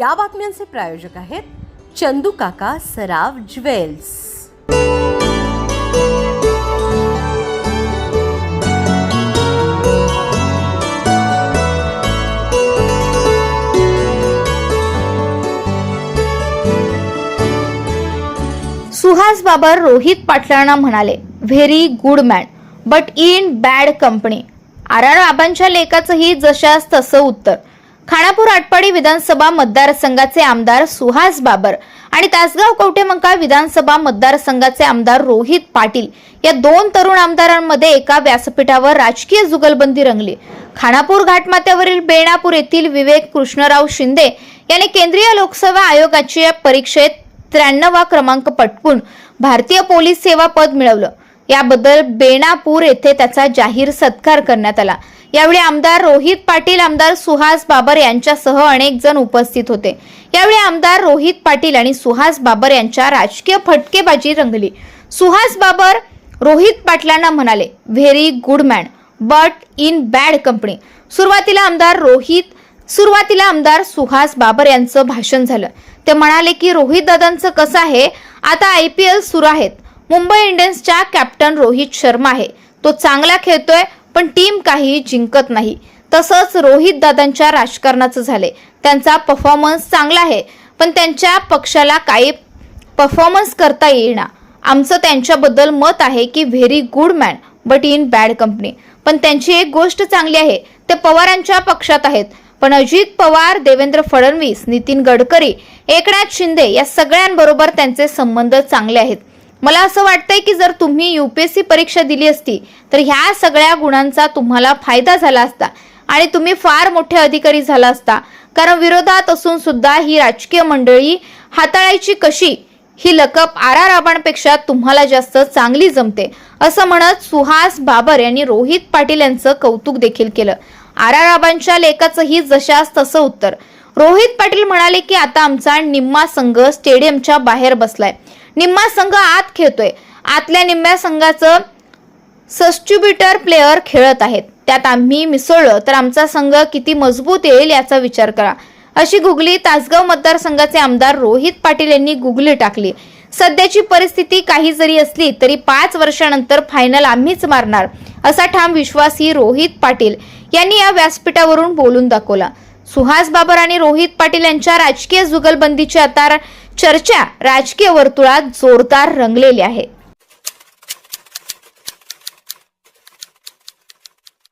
या बातम्यांचे प्रायोजक आहेत चंदू काका सराव ज्वेल्स. सुहास बाबर रोहित पाटलांना म्हणाले very good man but in bad company आरार बाबांच्या लेखाचंही जशास तसं उत्तर. खानापूर आटपाडी विधानसभा मतदारसंघाचे आमदार सुहास बाबर आणि तासगाव कवटेमंका विधानसभा मतदारसंघाचे आमदार रोहित पाटील या दोन तरुण आमदारांमध्ये एका व्यासपीठावर राजकीय जुगलबंदी रंगली. खानापूर घाटमाथ्यावरील बेणापूर येथील विवेक कृष्णराव शिंदे यांनी केंद्रीय लोकसेवा आयोगाच्या परीक्षेत त्र्याण्णवा क्रमांक पटकून भारतीय पोलीस सेवा पद मिळवलं. याबद्दल बेणापूर येथे त्याचा जाहीर सत्कार करण्यात आला. यावेळी आमदार रोहित पाटील आमदार सुहास बाबर यांच्यासह अनेक जण उपस्थित होते. यावेळी आमदार रोहित पाटील आणि सुहास बाबर यांच्या राजकीय फटकेबाजी रंगली. सुहास बाबर रोहित पाटलांना म्हणाले very good man but in bad company. सुरुवातीला आमदार रोहित सुरुवातीला आमदार सुहास बाबर यांचं भाषण झालं. ते म्हणाले की रोहित दादांचं कसं आहे? आता आय पी एल सुरू आहेत. मुंबई इंडियन्सच्या कॅप्टन रोहित शर्मा आहे. तो चांगला खेळतोय पण टीम काही जिंकत नाही. तसंच रोहित दादांच्या राजकारणाचं झाले त्यांचा परफॉर्मन्स चांगला आहे पण त्यांच्या पक्षाला काही परफॉर्मन्स करता येईना. आमचं त्यांच्याबद्दल मत आहे की very good man but in bad company. पण त्यांची एक गोष्ट चांगली आहे ते पवारांच्या पक्षात आहेत. पण अजित पवार देवेंद्र फडणवीस नितीन गडकरी एकनाथ शिंदे या सगळ्यांबरोबर त्यांचे संबंध चांगले आहेत. मला असं वाटतंय की जर तुम्ही युपीएससी परीक्षा दिली असती तर ह्या सगळ्या गुणांचा तुम्हाला फायदा झाला असता आणि तुम्ही फार मोठे अधिकारी झाला असता. कारण विरोधात असून सुद्धा ही राजकीय मंडळी हाताळायची कशी ही लकप आराराबांपेक्षा तुम्हाला जास्त चांगली जमते असं म्हणत सुहास बाबर यांनी रोहित पाटील यांचं कौतुक देखील केलं. आराराबांच्या लेखाचंही जशास तसं उत्तर. रोहित पाटील म्हणाले की आता आमचा निम्मा संघ स्टेडियमच्या बाहेर बसलाय. निम्मा संघ आत खेळतोय. आतल्या निम्म्या संघाचं सस्ट्युबिटर प्लेअर खेळत आहेत. त्यात आम्ही मिसळलं तर आमचा संघ किती मजबूत येईल याचा विचार करा. अशी गुगली तासगाव मतदारसंघाचे आमदार रोहित पाटील यांनी गुगली टाकली. सध्याची परिस्थिती काही जरी असली तरी पाच वर्षानंतर फायनल आम्हीच मारणार असा ठाम विश्वासही रोहित पाटील यांनी या व्यासपीठावरून बोलून दाखवला. सुहास बाबर आणि रोहित पाटील यांच्या राजकीय जुगलबंदीची आता चर्चा राजकीय वर्तुळात जोरदार रंगलेली आहे.